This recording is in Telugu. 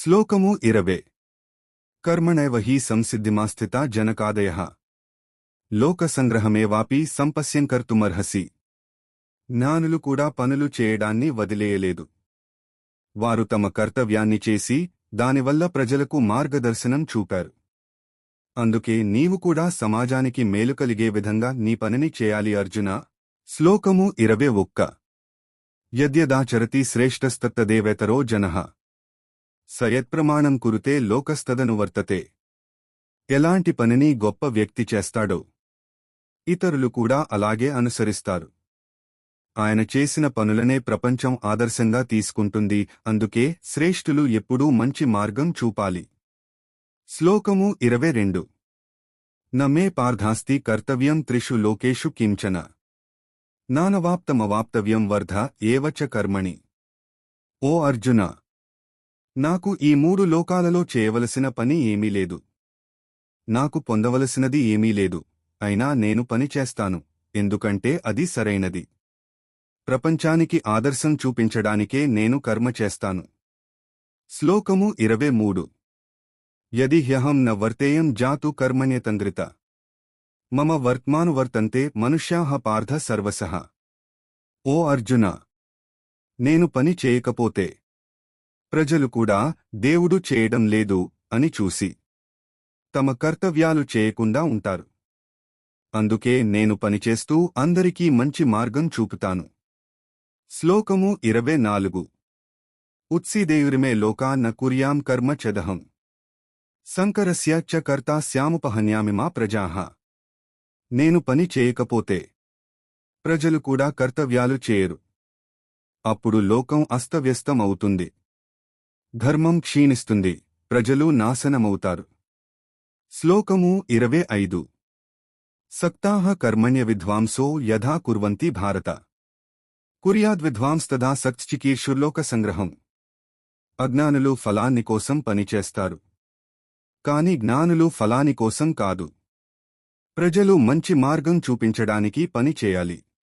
శ్లోకము ఇరవే. కర్మణైవ హి సంసిద్ధిమాస్థిత జనకాదయ. లోకసంగ్రహమేవాపి సంపస్యం కర్తుమర్హసి జ్ఞానులు కూడా పనులు చేయడాన్ని వదిలేయలేదు. వారు తమ కర్తవ్యాన్ని చేసి దానివల్ల ప్రజలకు మార్గదర్శనం చూపారు. అందుకే నీవు కూడా సమాజానికి మేలు కలిగే విధంగా నీ పనిని చేయాలి అర్జున. శ్లోకము ఇరవే ఒక్క. యద్యదాచరతి శ్రేష్టస్తత్తదేవేతరో జనః. సయత్ప్రమాణం కురుతే లోకస్తదను వర్తతే. ఎలాంటి పనిని గొప్ప వ్యక్తి చేస్తాడో. ఇతరులు కూడా అలాగే అనుసరిస్తారు. ఆయన చేసిన పనులనే ప్రపంచం ఆదర్శంగా తీసుకుంటుంది అందుకే శ్రేష్ఠులు ఎప్పుడూ మంచి మార్గం చూపాలి. శ్లోకము ఇరవై రెండు. నమే పార్థాస్తి కర్తవ్యం త్రిషు లోకేషు కించన. నానవాప్తమవాప్తవ్యం వర్ధ ఏవచ కర్మణి. ఓ అర్జున! నాకు ఈ మూడు లోకాలలో చేయవలసిన పని ఏమీ లేదు. నాకు పొందవలసినది ఏమీ లేదు. అయినా నేను పని చేస్తాను. ఎందుకంటే అది సరైనది. ప్రపంచానికి ఆదర్శం చూపించడానికే నేను కర్మ చేస్తాను. శ్లోకము ఇరవై మూడు. యది హ్యహం న వర్తేయం జాతు కర్మణ్యతంద్రిత మమ వర్త్మానువర్తంతే మనుష్యాహ పార్థ సర్వసః ఓ అర్జున! నేను పని చేయకపోతే ప్రజలు కూడా దేవుడు చేయడం లేదు అని చూసి తమ కర్తవ్యాలు చేయకుండా ఉంటారు. అందుకే నేను పనిచేస్తూ అందరికీ మంచి మార్గం చూపుతాను. శ్లోకము ఇరవై నాలుగు. ఉత్సీదేయురిమే లోకా కుర్యాం కర్మ చదహం. సంకరస్య చ కర్తా శ్యాముపహన్యామి మా నేను పని చేయకపోతే ప్రజలు కూడా కర్తవ్యాలు చేయరు. అప్పుడు లోకం అస్తవ్యస్తం అవుతుంది ధర్మం క్షీణిస్తుంది. ప్రజలు నాశనమవుతారు. శ్లోకము ఇరవై ఐదు. సక్తాహ కర్మణ్య విద్వాంసో యథా కుర్వంతి భారత. కుర్యాద్విద్వాంస్తదా సక్చికీర్షుర్లోక సంగ్రహం. అజ్ఞానులు ఫలాన్ని కోసం పనిచేస్తారు కాని జ్ఞానులు ఫలాని కోసం కాదు. ప్రజలు మంచి మార్గం చూపించడానికి పని చేయాలి.